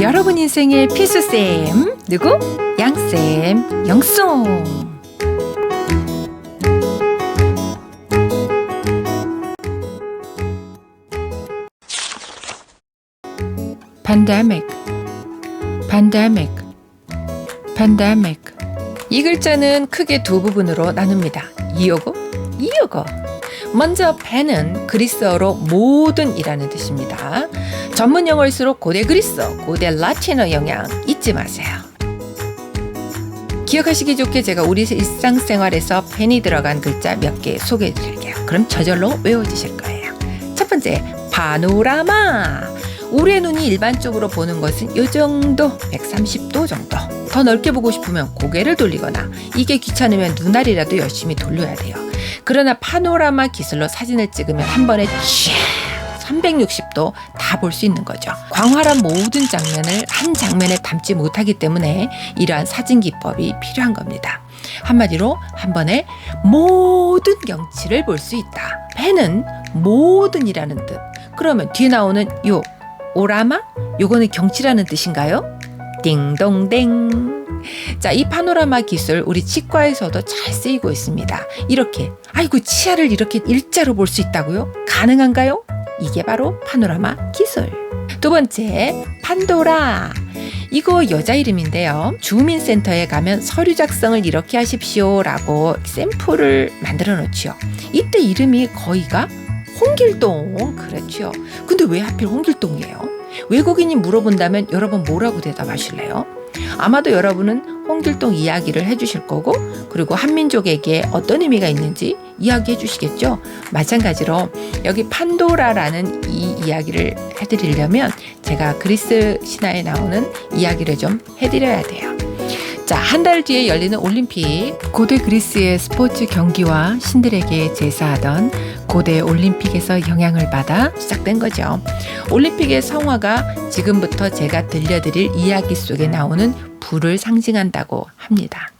여러분 인생의 필수쌤 누구? 양쌤 영송 pandemic pandemic pandemic 이 글자는 크게 두 부분으로 나눕니다. 이어고 이어고 먼저 팬은 그리스어로 모든이라는 뜻입니다. 전문 용어일수록 고대 그리스어, 고대 라틴어 영향 잊지 마세요. 기억하시기 좋게 제가 우리 일상생활에서 펜이 들어간 글자 몇 개 소개해 드릴게요. 그럼 저절로 외워지실 거예요. 첫 번째, 파노라마. 우리의 눈이 일반적으로 보는 것은 이 정도, 130도 정도. 더 넓게 보고 싶으면 고개를 돌리거나 이게 귀찮으면 눈알이라도 열심히 돌려야 돼요. 그러나 파노라마 기술로 사진을 찍으면 한 번에 쫙 360도 다 볼 수 있는 거죠. 광활한 모든 장면을 한 장면에 담지 못하기 때문에 이러한 사진 기법이 필요한 겁니다. 한마디로 한 번에 모든 경치를 볼 수 있다. 펜은 모든이라는 뜻. 그러면 뒤에 나오는 요 오라마? 요거는 경치라는 뜻인가요? 띵동댕. 자, 이 파노라마 기술 우리 치과에서도 잘 쓰이고 있습니다. 이렇게 아이고 치아를 이렇게 일자로 볼 수 있다고요? 가능한가요? 이게 바로 파노라마 기술. 두 번째, 판도라. 이거 여자 이름인데요. 주민센터에 가면 서류 작성을 이렇게 하십시오 라고 샘플을 만들어 놓지요. 이때 이름이 거의가 홍길동. 그렇죠. 근데 왜 하필 홍길동이에요? 외국인이 물어본다면 여러분 뭐라고 대답하실래요? 아마도 여러분은 홍길동 이야기를 해주실 거고 그리고 한민족에게 어떤 의미가 있는지 이야기해 주시겠죠. 마찬가지로 여기 판도라라는 이 이야기를 해드리려면 제가 그리스 신화에 나오는 이야기를 좀 해드려야 돼요. 자, 한 달 뒤에 열리는 올림픽. 고대 그리스의 스포츠 경기와 신들에게 제사하던 고대 올림픽에서 영향을 받아 시작된 거죠. 올림픽의 성화가 지금부터 제가 들려드릴 이야기 속에 나오는 불을 상징한다고 합니다.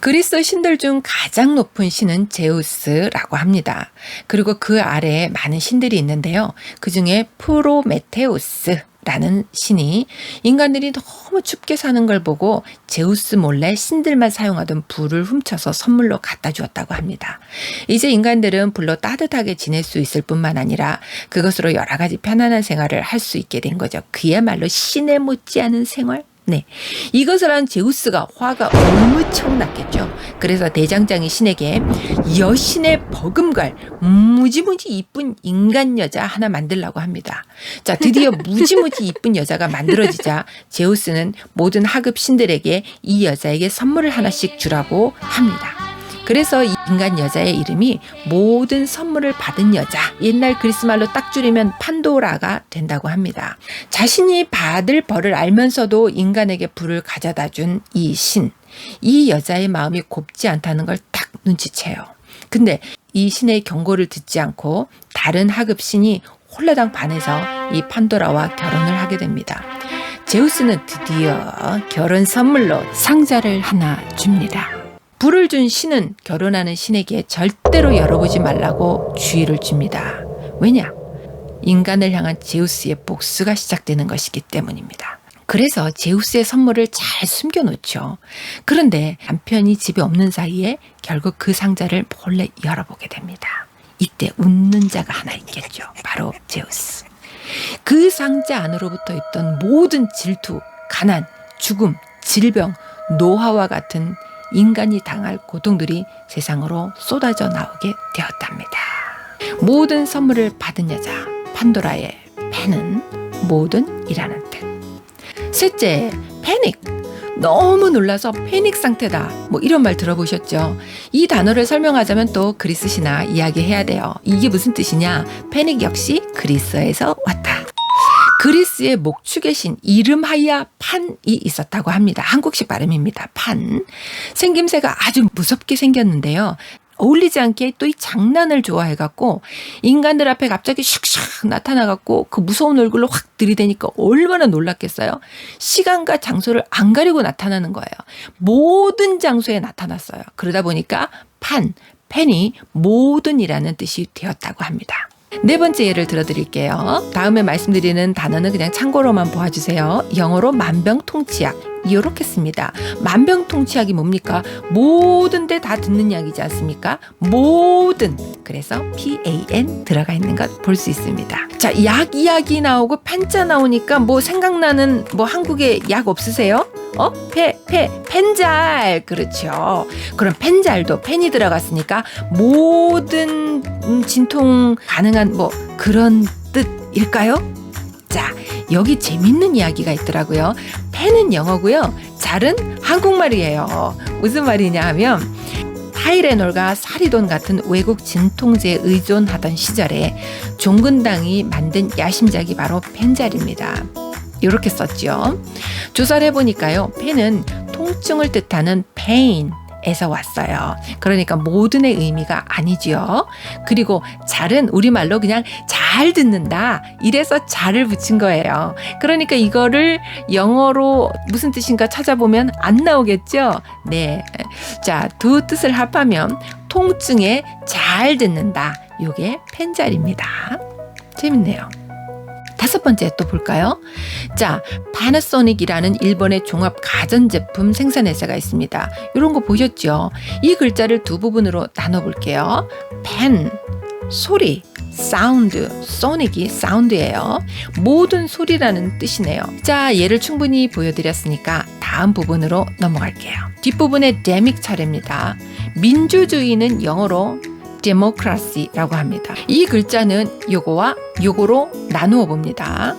그리스 신들 중 가장 높은 신은 제우스라고 합니다. 그리고 그 아래에 많은 신들이 있는데요. 그 중에 프로메테우스. 라는 신이 인간들이 너무 춥게 사는 걸 보고 제우스 몰래 신들만 사용하던 불을 훔쳐서 선물로 갖다 주었다고 합니다. 이제 인간들은 불로 따뜻하게 지낼 수 있을 뿐만 아니라 그것으로 여러 가지 편안한 생활을 할 수 있게 된 거죠. 그야말로 신에 못지않은 생활? 네. 이것을 한 제우스가 화가 엄청 났겠죠. 그래서 대장장이 신에게 여신의 버금갈 무지무지 이쁜 인간 여자 하나 만들라고 합니다. 자, 드디어 무지무지 이쁜 여자가 만들어지자 제우스는 모든 하급 신들에게 이 여자에게 선물을 하나씩 주라고 합니다. 그래서 이 인간 여자의 이름이 모든 선물을 받은 여자. 옛날 그리스 말로 딱 줄이면 판도라가 된다고 합니다. 자신이 받을 벌을 알면서도 인간에게 불을 가져다 준 이 신. 이 여자의 마음이 곱지 않다는 걸 딱 눈치채요. 근데 이 신의 경고를 듣지 않고 다른 하급 신이 홀라당 반해서 이 판도라와 결혼을 하게 됩니다. 제우스는 드디어 결혼 선물로 상자를 하나 줍니다. 불을 준 신은 결혼하는 신에게 절대로 열어보지 말라고 주의를 줍니다. 왜냐? 인간을 향한 제우스의 복수가 시작되는 것이기 때문입니다. 그래서 제우스의 선물을 잘 숨겨놓죠. 그런데 남편이 집에 없는 사이에 결국 그 상자를 몰래 열어보게 됩니다. 이때 웃는 자가 하나 있겠죠. 바로 제우스. 그 상자 안으로부터 있던 모든 질투, 가난, 죽음, 질병, 노화와 같은 인간이 당할 고통들이 세상으로 쏟아져 나오게 되었답니다. 모든 선물을 받은 여자 판도라의 팬은 모든 이라는 뜻. 셋째, 패닉. 너무 놀라서 패닉 상태다. 뭐 이런 말 들어보셨죠? 이 단어를 설명하자면 또 그리스 신화 이야기해야 돼요. 이게 무슨 뜻이냐? 패닉 역시 그리스에서 왔다. 그리스의 목축의 신 이름하야 판이 있었다고 합니다. 한국식 발음입니다. 판. 생김새가 아주 무섭게 생겼는데요. 어울리지 않게 또 이 장난을 좋아해갖고 인간들 앞에 갑자기 슉슉 나타나갖고 그 무서운 얼굴로 확 들이대니까 얼마나 놀랐겠어요. 시간과 장소를 안 가리고 나타나는 거예요. 모든 장소에 나타났어요. 그러다 보니까 판, 펜이 모든이라는 뜻이 되었다고 합니다. 네 번째 예를 들어드릴게요. 다음에 말씀드리는 단어는 그냥 참고로만 보아주세요. 영어로 만병통치약. 이렇게 씁니다. 만병통치약이 뭡니까? 모든 데 다 듣는 약이지 않습니까? 모든. 그래서 PAN 들어가 있는 것 볼 수 있습니다. 자, 약 이야기 나오고 펜자 나오니까 뭐 생각나는 뭐 한국에 약 없으세요? 어? 페, 페, 펜잘. 그렇죠. 그럼 펜잘도 펜이 들어갔으니까 모든 음, 진통 가능한 뭐 그런 뜻일까요? 자, 여기 재밌는 이야기가 있더라고요. 펜은 영어고요. 잘은 한국말이에요. 무슨 말이냐 하면 타이레놀과 사리돈 같은 외국 진통제에 의존하던 시절에 종근당이 만든 야심작이 바로 펜잘입니다. 이렇게 썼죠. 조사를 해보니까요. 펜은 통증을 뜻하는 pain 에서 왔어요. 그러니까 모든의 의미가 아니지요. 그리고 잘은 우리말로 그냥 잘 듣는다. 이래서 잘을 붙인 거예요. 그러니까 이거를 영어로 무슨 뜻인가 찾아보면 안 나오겠죠? 네. 자, 두 뜻을 합하면 통증에 잘 듣는다. 요게 펜잘입니다. 재밌네요. 다섯 번째 또 볼까요? 자, 파나소닉이라는 일본의 종합 가전제품 생산 회사가 있습니다. 이런 거 보셨죠? 이 글자를 두 부분으로 나눠 볼게요. 펜, 소리, 사운드, 소닉이 사운드예요. 모든 소리라는 뜻이네요. 자, 얘를 충분히 보여드렸으니까 다음 부분으로 넘어갈게요. 뒷부분에 데믹 차례입니다. 민주주의는 영어로 democracy라고 합니다. 이 글자는 요거와 요거로 나누어 봅니다.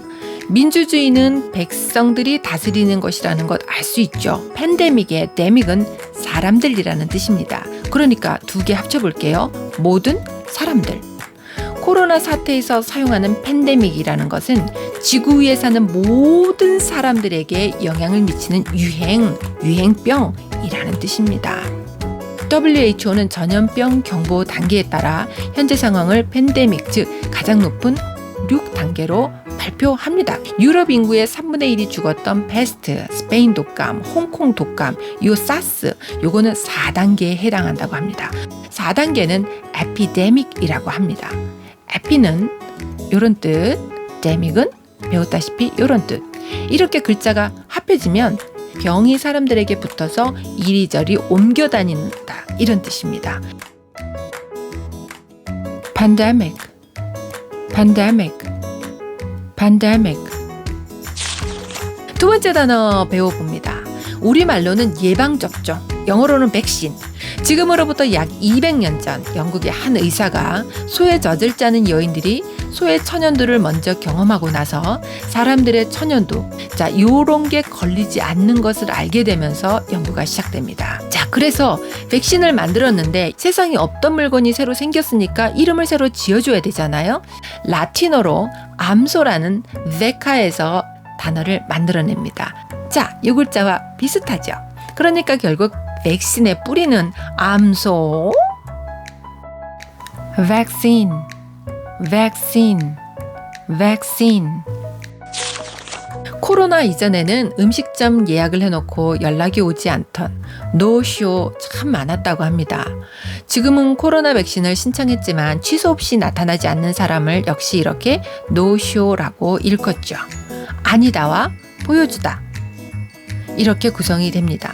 민주주의는 백성들이 다스리는 것이라는 것 알 수 있죠. 팬데믹의 데믹은 사람들이라는 뜻입니다. 그러니까 두 개 합쳐볼게요. 모든 사람들. 코로나 사태에서 사용하는 팬데믹이라는 것은 지구 위에 사는 모든 사람들에게 영향을 미치는 유행, 유행병이라는 뜻입니다. WHO는 전염병 경보 단계에 따라 현재 상황을 팬데믹 즉 가장 높은 6단계로 발표합니다. 유럽 인구의 3분의 1이 죽었던 패스트, 스페인 독감, 홍콩 독감, 요 사스, 요거는 4단계에 해당한다고 합니다. 4단계는 에피데믹이라고 합니다. 에피는 요런 뜻, 데믹은 배웠다시피 요런 뜻. 이렇게 글자가 합해지면 병이 사람들에게 붙어서 이리저리 옮겨 다닌다. 이런 뜻입니다. pandemic, pandemic, pandemic. 두 번째 단어 배워봅니다. 우리말로는 예방접종, 영어로는 백신. 지금으로부터 약 200년 전 영국의 한 의사가 소에 젖을 짜는 여인들이 소의 천연두를 먼저 경험하고 나서 사람들의 천연두, 자, 요런 게 걸리지 않는 것을 알게 되면서 연구가 시작됩니다. 자, 그래서 백신을 만들었는데 세상에 없던 물건이 새로 생겼으니까 이름을 새로 지어줘야 되잖아요. 라틴어로 암소라는 베카에서 단어를 만들어냅니다. 자, 이 글자와 비슷하죠. 그러니까 결국 백신의 뿌리는 암소, vaccine, vaccine, vaccine. 코로나 이전에는 음식점 예약을 해놓고 연락이 오지 않던 노쇼 참 많았다고 합니다. 지금은 코로나 백신을 신청했지만 취소 없이 나타나지 않는 사람을 역시 이렇게 노쇼라고 일컫죠. 아니다와 보여주다. 이렇게 구성이 됩니다.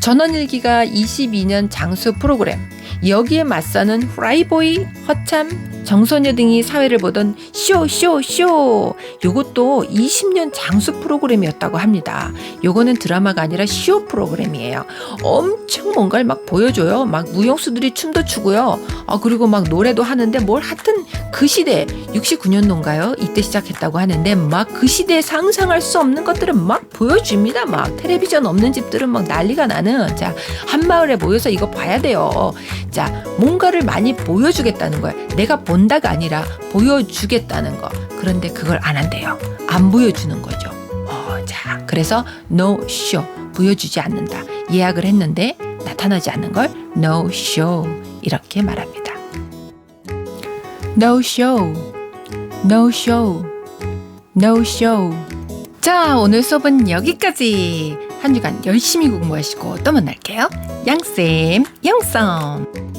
전원일기가 22년 장수 프로그램, 여기에 맞서는 프라이보이, 허참, 정소녀 등이 사회를 보던 쇼, 쇼, 쇼. 요것도 20년 장수 프로그램이었다고 합니다. 요거는 드라마가 아니라 쇼 프로그램이에요. 엄청 뭔가를 막 보여줘요. 막 무용수들이 춤도 추고요. 아, 그리고 막 노래도 하는데 뭘 하여튼 그 시대, 69년도인가요? 이때 시작했다고 하는데 막 그 시대에 상상할 수 없는 것들은 막 보여줍니다. 막 텔레비전 없는 집들은 막 난리가 나는. 자, 한 마을에 모여서 이거 봐야 돼요. 자, 뭔가를 많이 보여주겠다는 거야. 내가 본다가 아니라 보여주겠다는 거. 그런데 그걸 안 한대요. 안 보여주는 거죠. 어, 자, 그래서 no show. 보여주지 않는다. 예약을 했는데 나타나지 않는 걸 no show. 이렇게 말합니다. no show. no show. no show. 자, 오늘 수업은 여기까지. 한 주간 열심히 공부하시고 또 만날게요. 양쌤, 영썸.